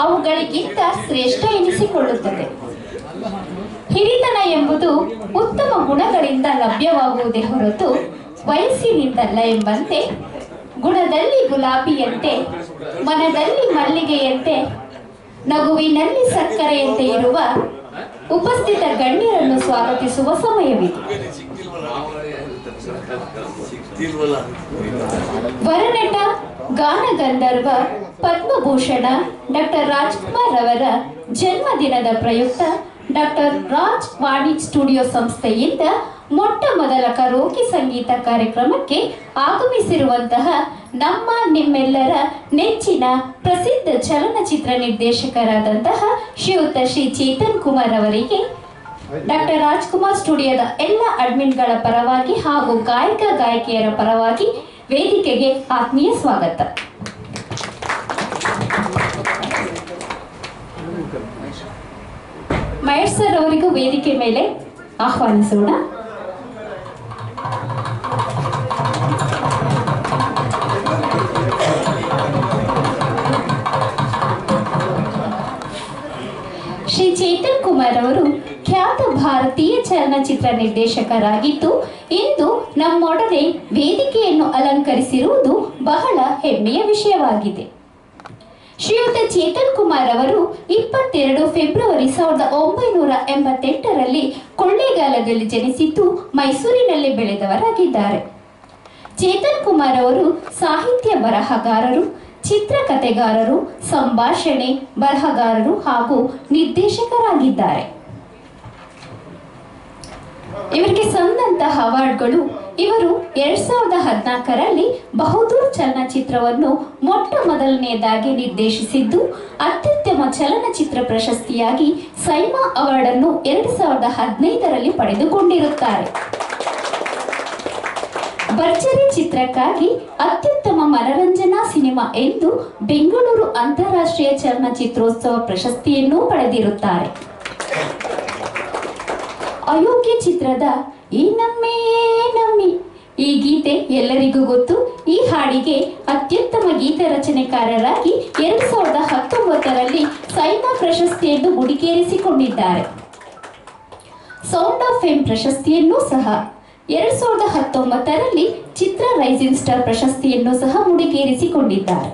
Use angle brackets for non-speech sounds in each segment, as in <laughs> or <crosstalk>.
ಅವುಗಳಿಗಿಂತ ಶ್ರೇಷ್ಠ ಎನಿಸಿಕೊಳ್ಳುತ್ತದೆ. ಹಿರಿತನ ಎಂಬುದು ಉತ್ತಮ ಗುಣಗಳಿಂದ ಲಭ್ಯವಾಗುವುದೇ ಹೊರತು ವಯಸ್ಸಿನಿಂದಲ್ಲ ಎಂಬಂತೆ, ಗುಣದಲ್ಲಿ ಗುಲಾಬಿಯಂತೆ, ಮನದಲ್ಲಿ ಮಲ್ಲಿಗೆಯಂತೆ, ನಗುವಿನಲ್ಲಿ ಸಕ್ಕರೆಯಂತೆ ಇರುವ ಉಪಸ್ಥಿತ ಗಣ್ಯರನ್ನು ಸ್ವಾಗತಿಸುವ ಸಮಯವಿದೆ. ವರನಟ ಗಾನ ಗಾನಗಂಧರ್ವ, ಪದ್ಮಭೂಷಣ, ಡಾಕ್ಟರ್ ರಾಜ್ಕುಮಾರ್ ಅವರ ಜನ್ಮದಿನದ ಪ್ರಯುಕ್ತ ಡಾಕ್ಟರ್ ರಾಜ್ ವಾಣಿಜ್ ಸ್ಟುಡಿಯೋ ಸಂಸ್ಥೆಯಿಂದ ಮೊಟ್ಟ ಮೊದಲ ಕರೋಕಿ ಸಂಗೀತ ಕಾರ್ಯಕ್ರಮಕ್ಕೆ ಆಗಮಿಸಿರುವಂತಹ ನಮ್ಮ ನಿಮ್ಮೆಲ್ಲರ ನೆಚ್ಚಿನ ಪ್ರಸಿದ್ಧ ಚಲನಚಿತ್ರ ನಿರ್ದೇಶಕರಾದಂತಹ ಶ್ರೀಯುತ ಶ್ರೀ ಚೇತನ್ ಕುಮಾರ್ ಅವರಿಗೆ ಡಾಕ್ಟರ್ ರಾಜ್ಕುಮಾರ್ ಸ್ಟುಡಿಯೋದ ಎಲ್ಲ ಅಡ್ಮಿನ್ಗಳ ಪರವಾಗಿ ಹಾಗೂ ಗಾಯಕ ಗಾಯಕಿಯರ ಪರವಾಗಿ ವೇದಿಕೆಗೆ ಆತ್ಮೀಯ ಸ್ವಾಗತ. ಮಹೇಶ್ ಸರ್ ಅವರಿಗೂ ವೇದಿಕೆ ಮೇಲೆ ಆಹ್ವಾನಿಸೋಣ. ಶ್ರೀ ಚೇತನ್ ಕುಮಾರ್ ಅವರು ಖ್ಯಾತ ಭಾರತೀಯ ಚಲನಚಿತ್ರ ನಿರ್ದೇಶಕರಾಗಿದ್ದು, ಇಂದು ನಮ್ಮೊಡನೆ ವೇದಿಕೆಯನ್ನು ಅಲಂಕರಿಸಿರುವುದು ಬಹಳ ಹೆಮ್ಮೆಯ ವಿಷಯವಾಗಿದೆ. ಶ್ರೀಯುತ ಚೇತನ್ ಕುಮಾರ್ ಅವರು ಇಪ್ಪತ್ತೆರಡು ಫೆಬ್ರವರಿ ಸಾವಿರದ ಒಂಬೈನೂರ ಎಂಬತ್ತೆಂಟರಲ್ಲಿ ಕೊಳ್ಳೇಗಾಲದಲ್ಲಿ ಜನಿಸಿದ್ದು ಮೈಸೂರಿನಲ್ಲಿ ಬೆಳೆದವರಾಗಿದ್ದಾರೆ. ಚೇತನ್ ಕುಮಾರ್ ಅವರು ಸಾಹಿತ್ಯ ಬರಹಗಾರರು ಚಿತ್ರಕಥೆಗಾರರು, ಸಂಭಾಷಣೆ, ಬರಹಗಾರರು ಹಾಗೂ ನಿರ್ದೇಶಕರಾಗಿದ್ದಾರೆ. ಇವರಿಗೆ ಸಂದಂತಹ ಅವಾರ್ಡ್ಗಳು ಇವರು ಎರಡ್ ಸಾವಿರದ ಹದಿನಾಲ್ಕರಲ್ಲಿ ಬಹುದೂರ್ ಚಲನಚಿತ್ರವನ್ನು ಮೊಟ್ಟ ಮೊದಲನೆಯದಾಗಿ ನಿರ್ದೇಶಿಸಿದ್ದು, ಅತ್ಯುತ್ತಮ ಚಲನಚಿತ್ರ ಪ್ರಶಸ್ತಿಯಾಗಿ ಸೈಮಾ ಅವಾರ್ಡ್ ಅನ್ನು ಎರಡ್ ಸಾವಿರದ ಹದಿನೈದರಲ್ಲಿ ಪಡೆದುಕೊಂಡಿರುತ್ತಾರೆ. ಭರ್ಜರಿ ಚಿತ್ರಕ್ಕಾಗಿ ಅತ್ಯುತ್ತಮ ಮನರಂಜನಾ ಸಿನಿಮಾ ಎಂದು ಬೆಂಗಳೂರು ಅಂತಾರಾಷ್ಟ್ರೀಯ ಚಲನಚಿತ್ರೋತ್ಸವ ಪ್ರಶಸ್ತಿಯನ್ನು ಪಡೆದಿರುತ್ತಾರೆ. ಅಯೋಗ್ಯ ಚಿತ್ರದ ಈ ನಮ್ಮೆ ನಮ್ಮಿ. ಈ ಗೀತೆ ಎಲ್ಲರಿಗೂ ಗೊತ್ತು. ಈ ಹಾಡಿಗೆ ಅತ್ಯುತ್ತಮ ಗೀತ ರಚನೆಕಾರರಾಗಿ ಎರಡ್ ಸಾವಿರದ ಹತ್ತೊಂಬತ್ತರಲ್ಲಿ ಸೈಮಾ ಪ್ರಶಸ್ತಿಯನ್ನು ಗುಡಿಕೇರಿಸಿಕೊಂಡಿದ್ದಾರೆ ಸೌಂಡ್ ಆಫ್ ಫೇಮ್ ಪ್ರಶಸ್ತಿಯನ್ನೂ ಸಹ ಎರಡ್ ಸಾವಿರದ ಹತ್ತೊಂಬತ್ತರಲ್ಲಿ ಚಿತ್ರ ರೈಸಿಂಗ್ ಸ್ಟಾರ್ ಪ್ರಶಸ್ತಿಯನ್ನು ಸಹ ಮುಡಿಗೇರಿಸಿಕೊಂಡಿದ್ದಾರೆ.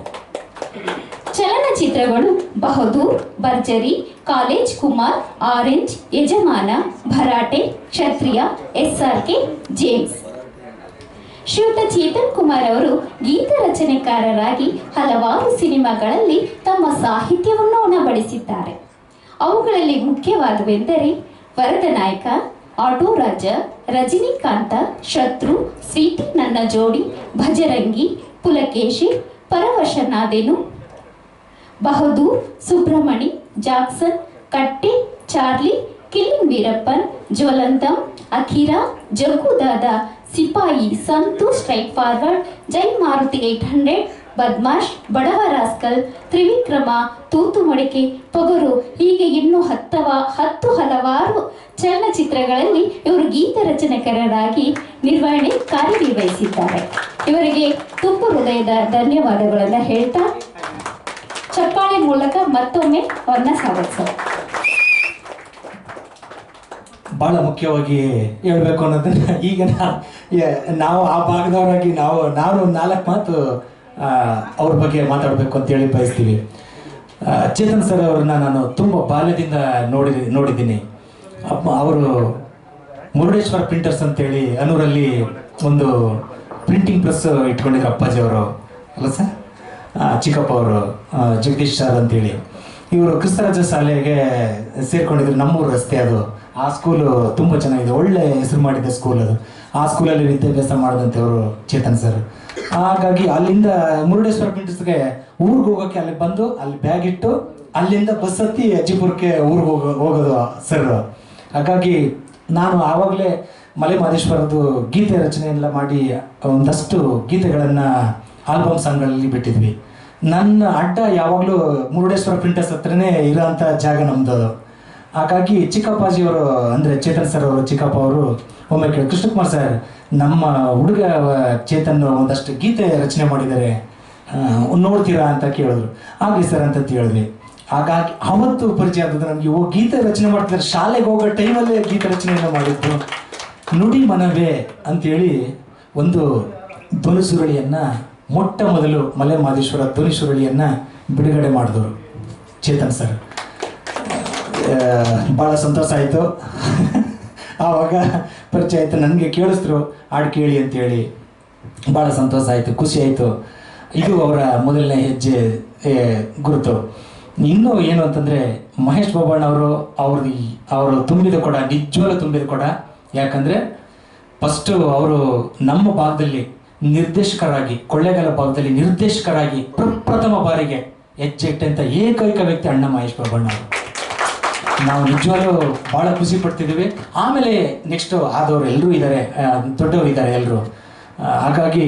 ಚಲನಚಿತ್ರಗಳು ಬಹದೂರ್ ಭರ್ಜರಿ, ಕಾಲೇಜ್ ಕುಮಾರ್, ಆರೆಂಜ್, ಯಜಮಾನ, ಭರಾಟೆ, ಕ್ಷತ್ರಿಯ, ಎಸ್ಆರ್ಕೆ, ಜೇಮ್ಸ್. ಶ್ರೀಯುತ ಚೇತನ್ ಕುಮಾರ್ ಅವರು ಗೀತ ರಚನೆಕಾರರಾಗಿ ಹಲವಾರು ಸಿನಿಮಾಗಳಲ್ಲಿ ತಮ್ಮ ಸಾಹಿತ್ಯವನ್ನು ಉಣಬಡಿಸಿದ್ದಾರೆ ಅವುಗಳಲ್ಲಿ ಮುಖ್ಯವಾದವೆಂದರೆ ವರದನಾಯಕ ಆಟೋ ರಾಜ, ರಜನಿಕಾಂತ, ಶತ್ರು, ಸ್ವೀಟಿ ನನ್ನ ಜೋಡಿ, ಭಜರಂಗಿ, ಪುಲಕೇಶಿ, ಪರವಶನಾದೇನು. ಬಹದ್ದೂರ್, ಸುಬ್ರಹ್ಮಣಿ, ಜಾಕ್ಸನ್, ಕಟ್ಟಿ, Charlie, killing Veerappan, Jwalantham, Akira Jaggu Dada Sipaayi Santhu straight forward Jai Maruthi eight hundred Badmaash, Badava rascal, Trivikrama Thoothu Madike Pogaru ಹೀಗೆ ಇನ್ನೂ ಹತ್ತವ, ಹತ್ತು ಹಲವಾರು ಚಲನಚಿತ್ರಗಳಲ್ಲಿ ಇವರು ಗೀತ ರಚನೆಕರರಾಗಿ ನಿರ್ವಹಣೆ ಕಾರ್ಯನಿರ್ವಹಿಸಿದ್ದಾರೆ. ಇವರಿಗೆ ತುಂಬ ಹೃದಯದ ಧನ್ಯವಾದಗಳನ್ನು ಹೇಳ್ತಾ ಚಪ್ಪಾಳೆ ಮೂಲಕ ಮತ್ತೊಮ್ಮೆ ಅವರನ್ನ ಸ್ವಾಗತಿಸೋಣ. ಬಹಳ ಮುಖ್ಯವಾಗಿ ಹೇಳಬೇಕು ಅನ್ನೋದನ್ನ ಈಗ ನಾವು ಆ ಭಾಗದವರಾಗಿ ನಾವು ನಾನು ನಾಲ್ಕು ಮಾತು ಅವ್ರ ಬಗ್ಗೆ ಮಾತಾಡಬೇಕು ಅಂತೇಳಿ ಬಯಸ್ತೀವಿ. ಚೇತನ್ ಸರ್ ಅವ್ರನ್ನ ನಾನು ತುಂಬ ಬಾಲ್ಯದಿಂದ ನೋಡಿ ನೋಡಿದ್ದೀನಿ. ಅವರು ಮುರುಡೇಶ್ವರ ಪ್ರಿಂಟರ್ಸ್ ಅಂತೇಳಿ ಅನೂರಲ್ಲಿ ಒಂದು ಪ್ರಿಂಟಿಂಗ್ ಪ್ರೆಸ್ ಇಟ್ಕೊಂಡಿದ್ರು ಅಪ್ಪಾಜಿ ಅವರು. ಅಲ್ಲ ಸರ್ ಚಿಕ್ಕಪ್ಪ ಅವರು ಜಗದೀಶ್ ಸರ್ ಅಂತೇಳಿ ಇವರು ಕ್ರಿಸ್ತರಾಜ ಶಾಲೆಗೆ ಸೇರ್ಕೊಂಡಿದ್ರು ನಮ್ಮೂರು ರಸ್ತೆ ಅದು. ಆ ಸ್ಕೂಲು ತುಂಬ ಚೆನ್ನಾಗಿದೆ. ಒಳ್ಳೆ ಹೆಸರು ಮಾಡಿದ ಸ್ಕೂಲ್ ಅದು. ಆ ಸ್ಕೂಲಲ್ಲಿ ವಿದ್ಯಾಭ್ಯಾಸ ಮಾಡಿದಂಥವ್ರು ಚೇತನ್ ಸರ್. ಹಾಗಾಗಿ ಅಲ್ಲಿಂದ ಮುರುಡೇಶ್ವರ ಪಿಂಟ್ಸ್ಗೆ ಊರಿಗೆ ಹೋಗೋಕ್ಕೆ ಅಲ್ಲಿ ಬಂದು ಅಲ್ಲಿ ಬ್ಯಾಗ್ ಇಟ್ಟು ಅಲ್ಲಿಂದ ಬಸ್ ಹತ್ತಿ ಅಜ್ಜಿಪುರಕ್ಕೆ ಊರಿಗೆ ಹೋಗೋ, ಹೋಗೋದು ಸರ್. ಹಾಗಾಗಿ ನಾನು ಆವಾಗಲೇ ಮಲೆ ಮಹದೇಶ್ವರದ್ದು ಗೀತೆ ರಚನೆಯೆಲ್ಲ ಮಾಡಿ ಒಂದಷ್ಟು ಗೀತೆಗಳನ್ನು ಆಲ್ಬಮ್ ಸಾಂಗ್ಗಳಲ್ಲಿ ಬಿಟ್ಟಿದ್ವಿ. ನನ್ನ ಅಡ್ಡ ಯಾವಾಗಲೂ ಮುರುಡೇಶ್ವರ ಪ್ರಿಂಟರ್ಸ್ ಹತ್ರನೇ ಇರೋಂಥ ಜಾಗ ನಮ್ದು ಅದು ಹಾಗಾಗಿ ಚಿಕ್ಕಪ್ಪಾಜಿಯವರು, ಅಂದರೆ ಚೇತನ್ ಸರ್ ಅವರು, ಚಿಕ್ಕಪ್ಪ ಅವರು, ಒಮ್ಮೆ ಕೇಳಿ, ಕೃಷ್ಣಕುಮಾರ್ ಸರ್ ನಮ್ಮ ಹುಡುಗ ಚೇತನ್ ಒಂದಷ್ಟು ಗೀತೆ ರಚನೆ ಮಾಡಿದ್ದಾರೆ. ನೋಡ್ತೀರಾ ಅಂತ ಕೇಳಿದ್ರು. ಆಗಲಿ ಸರ್ ಅಂತ ಹೇಳಿದ್ವಿ ಹಾಗಾಗಿ ಅವತ್ತು ಪರಿಚಯ ಆದದ್ದು ನಮಗೆ ಓ ಗೀತೆ ರಚನೆ ಮಾಡ್ತಿದ್ದಾರೆ. ಶಾಲೆಗೆ ಹೋಗೋ ಟೈಮಲ್ಲೇ ಗೀತೆ ರಚನೆಯನ್ನು ಮಾಡಿದ್ದು. ನುಡಿ ಮನವೇ ಅಂತೇಳಿ ಒಂದು ಧ್ವನಿ ಸುರುಳಿಯನ್ನು, ಮೊಟ್ಟ ಮೊದಲು ಮಲೆ ಮಾದೇಶ್ವರ ಧ್ವನಿ ಸುರುಳಿಯನ್ನು ಬಿಡುಗಡೆ ಮಾಡಿದವರು ಚೇತನ್ ಸರ್ ಭಾಳ ಸಂತೋಷ ಆಯಿತು. <laughs> ಆವಾಗ ಪರಿಚಯ ಆಯಿತು. ನನಗೆ ಕೇಳಿಸ್ರು, ಹಾಡು ಕೇಳಿ ಅಂತೇಳಿ. ಭಾಳ ಸಂತೋಷ ಆಯಿತು, ಖುಷಿ ಆಯಿತು. ಇದು ಅವರ ಮೊದಲನೇ ಹೆಜ್ಜೆ ಗುರುತು. ಇನ್ನೂ ಏನು ಅಂತಂದರೆ, ಮಹೇಶ್ ಬಾಬಣ್ಣ ಅವರು ಅವರು ತುಂಬಿದ ಕೊಡ ನಿಜವಾಗ್ಲೂ ತುಂಬಿದ ಕೊಡ, ಯಾಕಂದರೆ ಫಸ್ಟು ಅವರು ನಮ್ಮ ಭಾಗದಲ್ಲಿ ನಿರ್ದೇಶಕರಾಗಿ, ಕೊಳ್ಳೇಗಾಲ ಭಾಗದಲ್ಲಿ ನಿರ್ದೇಶಕರಾಗಿ ಪ್ರಪ್ರಥಮ ಬಾರಿಗೆ ಹೆಜ್ಜೆ ಇಟ್ಟಂತ ಏಕೈಕ ವ್ಯಕ್ತಿ ಅಣ್ಣ ಮಹೇಶ್ ಬಾಬಣ್ಣ ಅವರು. ನಾವು ನಿಜವಾಗ್ಲೂ ಬಹಳ ಖುಷಿ ಪಡ್ತಿದ್ದೀವಿ. ಆಮೇಲೆ ನೆಕ್ಸ್ಟ್ ಆದವರು ಎಲ್ಲರೂ ಇದ್ದಾರೆ ದೊಡ್ಡವರು ಇದ್ದಾರೆ ಎಲ್ಲರೂ ಹಾಗಾಗಿ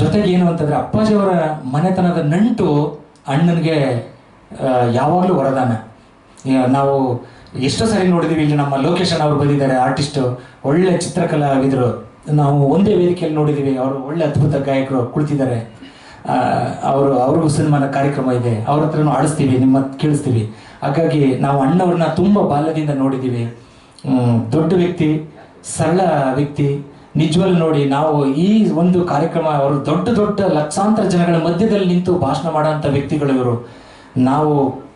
ಜೊತೆಗೆ ಏನು ಅಂತಂದ್ರೆ ಅಪ್ಪಾಜಿಯವರ ಮನೆತನದ ನಂಟು ಅಣ್ಣನಿಗೆ ಯಾವಾಗಲೂ ವರದಾನ. ನಾವು ಎಷ್ಟೋ ಸರಿ ನೋಡಿದೀವಿ ಇಲ್ಲಿ ನಮ್ಮ ಲೊಕೇಶನ್ ಅವರು ಬಂದಿದ್ದಾರೆ ಆರ್ಟಿಸ್ಟು ಒಳ್ಳೆ ಚಿತ್ರಕಲಾವಿದರು ನಾವು ಒಂದೇ ವೇದಿಕೆಯಲ್ಲಿ ನೋಡಿದ್ದೀವಿ ಅವರು ಒಳ್ಳೆ ಅದ್ಭುತ ಗಾಯಕರು ಕುಳಿತಿದ್ದಾರೆ. ಅವರು, ಅವ್ರಿಗೂ ಸಿನಿಮಾನ ಕಾರ್ಯಕ್ರಮ ಇದೆ, ಅವ್ರ ಹತ್ರನೂ ಆಡಿಸ್ತೀವಿ, ನಿಮ್ಮ ಕೇಳಿಸ್ತೀವಿ. ಹಾಗಾಗಿ ನಾವು ಅಣ್ಣವ್ರನ್ನ ತುಂಬ ಬಾಲ್ಯದಿಂದ ನೋಡಿದ್ದೀವಿ ದೊಡ್ಡ ವ್ಯಕ್ತಿ, ಸರಳ ವ್ಯಕ್ತಿ. ನಿಜವಲ್ಲಿ ನೋಡಿ, ನಾವು ಈ ಒಂದು ಕಾರ್ಯಕ್ರಮ, ಅವರು ದೊಡ್ಡ ದೊಡ್ಡ ಲಕ್ಷಾಂತರ ಜನಗಳ ಮಧ್ಯದಲ್ಲಿ ನಿಂತು ಭಾಷಣ ಮಾಡೋಂಥ ವ್ಯಕ್ತಿಗಳು ಇವರು. ನಾವು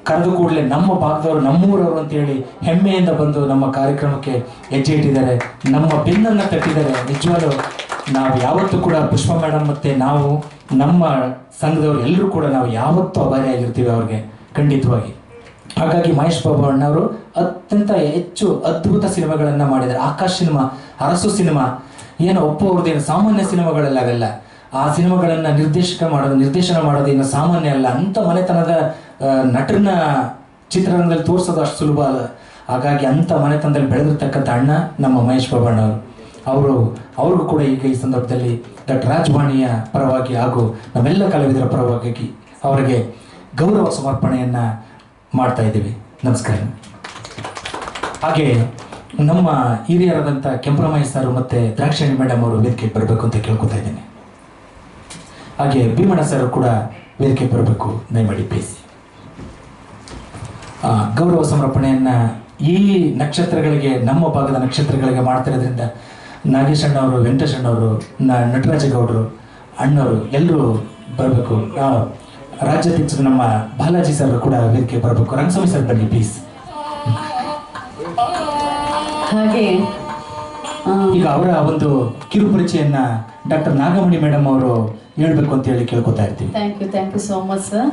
ಕರೆದು ಕೂಡಲೇ ನಮ್ಮ ಭಾಗದವರು, ನಮ್ಮೂರವರು ಅಂತೇಳಿ ಹೆಮ್ಮೆಯಿಂದ ಬಂದು ನಮ್ಮ ಕಾರ್ಯಕ್ರಮಕ್ಕೆ ಹೆಜ್ಜೆ ಇಟ್ಟಿದ್ದಾರೆ. ನಮ್ಮ ಬೆನ್ನನ್ನು ತಟ್ಟಿದ್ದಾರೆ. ನಿಜವಾಗ್ಲು ನಾವು ಯಾವತ್ತೂ ಕೂಡ ಪುಷ್ಪ ಮೇಡಮ್ ಮತ್ತು ನಾವು, ನಮ್ಮ ಸಂಘದವರು ಎಲ್ಲರೂ ಕೂಡ ನಾವು ಯಾವತ್ತೂ ಅಭಾರಿಯಾಗಿರ್ತೀವಿ ಅವ್ರಿಗೆ, ಖಂಡಿತವಾಗಿ. ಹಾಗಾಗಿ ಮಹೇಶ್ ಬಾಬು ಅಣ್ಣವರು ಅತ್ಯಂತ ಹೆಚ್ಚು ಅದ್ಭುತ ಸಿನಿಮಾಗಳನ್ನ ಮಾಡಿದ್ದಾರೆ. ಆಕಾಶ್ ಸಿನಿಮಾ, ಅರಸು ಸಿನಿಮಾ, ಏನು ಒಪ್ಪು ಅವ್ರದ್ದೇನು ಸಾಮಾನ್ಯ ಸಿನಿಮಾಗಳೆಲ್ಲ ಅವೆಲ್ಲ ಆ ಸಿನಿಮಾಗಳನ್ನ ನಿರ್ದೇಶಕ ಮಾಡೋದು, ನಿರ್ದೇಶನ ಮಾಡೋದು ಇನ್ನು ಸಾಮಾನ್ಯ ಅಲ್ಲ. ಅಂತ ಮನೆತನದ ನಟರನ್ನ ಚಿತ್ರರಂಗದಲ್ಲಿ ತೋರಿಸೋದು ಅಷ್ಟು ಸುಲಭ ಅಲ್ಲ. ಹಾಗಾಗಿ ಅಂಥ ಮನೆತನದಲ್ಲಿ ಬೆಳೆದಿರ್ತಕ್ಕಂಥ ಅಣ್ಣ ನಮ್ಮ ಮಹೇಶ್ ಬಾಬು ಅಣ್ಣವರು. ಅವರು, ಅವ್ರಿಗೂ ಕೂಡ ಈಗ ಈ ಸಂದರ್ಭದಲ್ಲಿ ಡಾಕ್ಟರ್ ರಾಜವಾಣಿಯ ಪರವಾಗಿ ಹಾಗೂ ನಮ್ಮೆಲ್ಲ ಕಲಾವಿದರ ಪರವಾಗಿ ಅವರಿಗೆ ಗೌರವ ಸಮರ್ಪಣೆಯನ್ನ ಮಾಡ್ತಾ ಇದ್ದೀವಿ. ನಮಸ್ಕಾರ. ಹಾಗೆ ನಮ್ಮ ಹಿರಿಯರಾದಂಥ ಕೆಂಪರಾಮಯ್ಯ ಸರ್ ಮತ್ತೆ ದ್ರಾಕ್ಷಾಯಣಿ ಮೇಡಮ್ ಅವರು ವೇದಿಕೆ ಬರಬೇಕು ಅಂತ ಕೇಳ್ಕೊತಾ ಇದ್ದೀನಿ. ಹಾಗೆ ಭೀಮಣ್ಣ ಸರ್ ಕೂಡ ವೇದಿಕೆಗೆ ಬರಬೇಕು ದಯಮಾಡಿ ಆ, ಗೌರವ ಸಮರ್ಪಣೆಯನ್ನು ಈ ನಕ್ಷತ್ರಗಳಿಗೆ ನಮ್ಮ ಭಾಗದ ನಕ್ಷತ್ರಗಳಿಗೆ ಮಾಡ್ತಿರೋದ್ರಿಂದ ನಾಗೇಶಣ್ಣವರು ವೆಂಕಟೇಶಣ್ಣವರು ವೆಂಕಟೇಶ್ ನಟರಾಜ ನಟರಾಜಗೌಡರು ಅಣ್ಣವರು ಎಲ್ಲರೂ ಬರಬೇಕು. ರಾಜ್ಯಾಧ್ಯಕ್ಷರು ನಮ್ಮ ಬಾಲಾಜಿ ಸರ್ ಕೂಡ ವೇದಿಕೆ ಬರಬೇಕು. ರಂಗಸ್ವಾಮಿ ಸರ್ ಬನ್ನಿ ಪ್ಲೀಸ್ ಹಾಗೆ ಈಗ ಅವರ ಒಂದು ಕಿರು ಪರಿಚಯನ್ನ ಡಾಕ್ಟರ್ ನಾಗಮಣಿ ಮೇಡಮ್ ಅವರು ಹೇಳ್ಬೇಕು ಅಂತ ಹೇಳಿ ಕೇಳ್ಕೊತಾ ಇರ್ತೀವಿ. Thank you thank you so much sir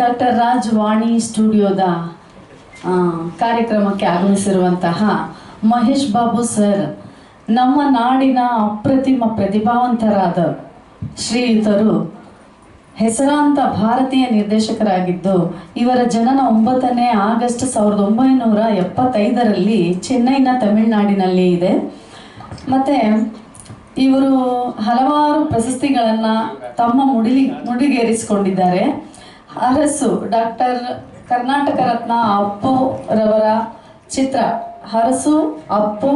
doctor Raj Vani ಸ್ಟುಡಿಯೋದ ಕಾರ್ಯಕ್ರಮಕ್ಕೆ ಆಗಮಿಸಿರುವಂತಹ ಮಹೇಶ್ ಬಾಬು ಸರ್ ನಮ್ಮ ನಾಡಿನ ಅಪ್ರತಿಮ ಪ್ರತಿಭಾವಂತರಾದ ಶ್ರೀಯುತರು ಹೆಸರಾಂತ ಭಾರತೀಯ ನಿರ್ದೇಶಕರಾಗಿದ್ದು, ಇವರ ಜನನ ಒಂಬತ್ತನೇ ಆಗಸ್ಟ್ ಸಾವಿರದ ಒಂಬೈನೂರ ಎಪ್ಪತ್ತೈದರಲ್ಲಿ ಚೆನ್ನೈನ ತಮಿಳುನಾಡಿನಲ್ಲಿ ಇದೆ. ಮತ್ತು ಇವರು ಹಲವಾರು ಪ್ರಶಸ್ತಿಗಳನ್ನು ತಮ್ಮ ಮುಡಿಲಿ, ಮುಡಿಗೇರಿಸಿಕೊಂಡಿದ್ದಾರೆ. ಅರಸು ಡಾಕ್ಟರ್ ಕರ್ನಾಟಕ ರತ್ನ ಅಪ್ಪು ರವರ ಚಿತ್ರ ಹರಸು ಅಪ್ಪು,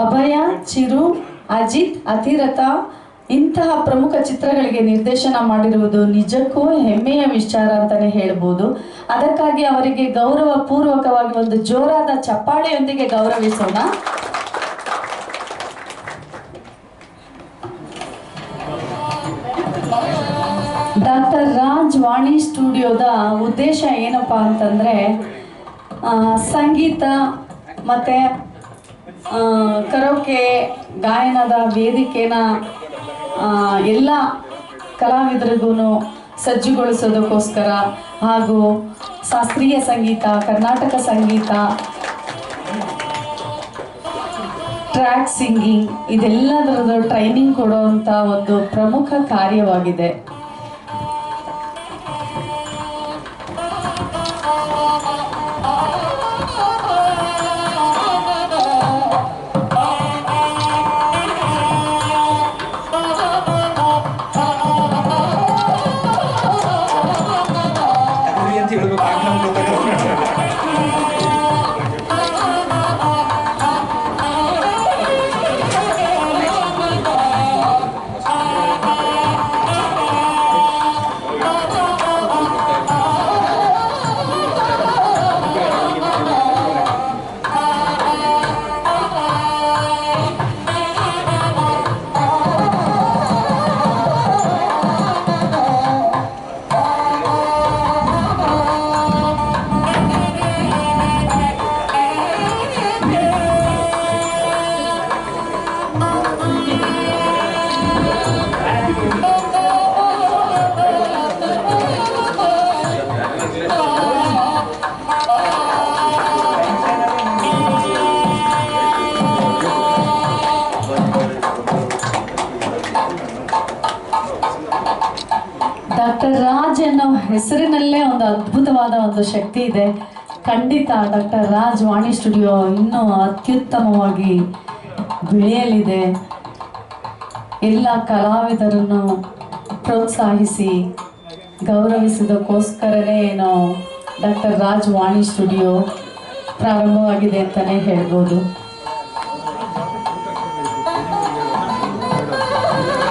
ಅಭಯ, ಚಿರು, ಅಜಿತ್, ಅತಿರಥ ಇಂತಹ ಪ್ರಮುಖ ಚಿತ್ರಗಳಿಗೆ ನಿರ್ದೇಶನ ಮಾಡಿರುವುದು ನಿಜಕ್ಕೂ ಹೆಮ್ಮೆಯ ವಿಚಾರ ಅಂತಾನೆ ಹೇಳ್ಬೋದು. ಅದಕ್ಕಾಗಿ ಅವರಿಗೆ ಗೌರವ ಪೂರ್ವಕವಾಗಿ ಒಂದು ಜೋರಾದ ಚಪ್ಪಾಳೆಯೊಂದಿಗೆ ಗೌರವಿಸೋಣ. ಡಾಕ್ಟರ್ ರಾಜ್ ವಾಣಿ ಸ್ಟುಡಿಯೋದ ಉದ್ದೇಶ ಏನಪ್ಪ ಅಂತಂದ್ರೆ ಸಂಗೀತ ಮತ್ತೆ ಕರೋಕೆ, ಗಾಯನದ ವೇದಿಕೆನ ಎಲ್ಲ ಕಲಾವಿದರಿಗೂ ಸಜ್ಜುಗೊಳಿಸೋದಕ್ಕೋಸ್ಕರ ಹಾಗೂ ಶಾಸ್ತ್ರೀಯ ಸಂಗೀತ, ಕರ್ನಾಟಕ ಸಂಗೀತ ಟ್ರ್ಯಾಕ್ ಸಿಂಗಿಂಗ್ ಇದೆಲ್ಲದರದ್ದು ಟ್ರೈನಿಂಗ್ ಕೊಡುವಂಥ ಒಂದು ಪ್ರಮುಖ ಕಾರ್ಯವಾಗಿದೆ. ಹೆಸರಿನಲ್ಲೇ ಒಂದು ಅದ್ಭುತವಾದ ಒಂದು ಶಕ್ತಿ ಇದೆ. ಖಂಡಿತ ಡಾಕ್ಟರ್ ರಾಜ್ ವಾಣಿ ಸ್ಟುಡಿಯೋ ಇನ್ನೂ ಅತ್ಯುತ್ತಮವಾಗಿ ಬೆಳೆಯಲಿದೆ. ಎಲ್ಲ ಕಲಾವಿದರನ್ನು ಪ್ರೋತ್ಸಾಹಿಸಿ ಗೌರವಿಸಿದಕ್ಕೋಸ್ಕರನೇ ನಾವು ಡಾಕ್ಟರ್ ರಾಜ್ ವಾಣಿ ಸ್ಟುಡಿಯೋ ಪ್ರಾರಂಭವಾಗಿದೆ ಅಂತಲೇ ಹೇಳ್ಬೋದು.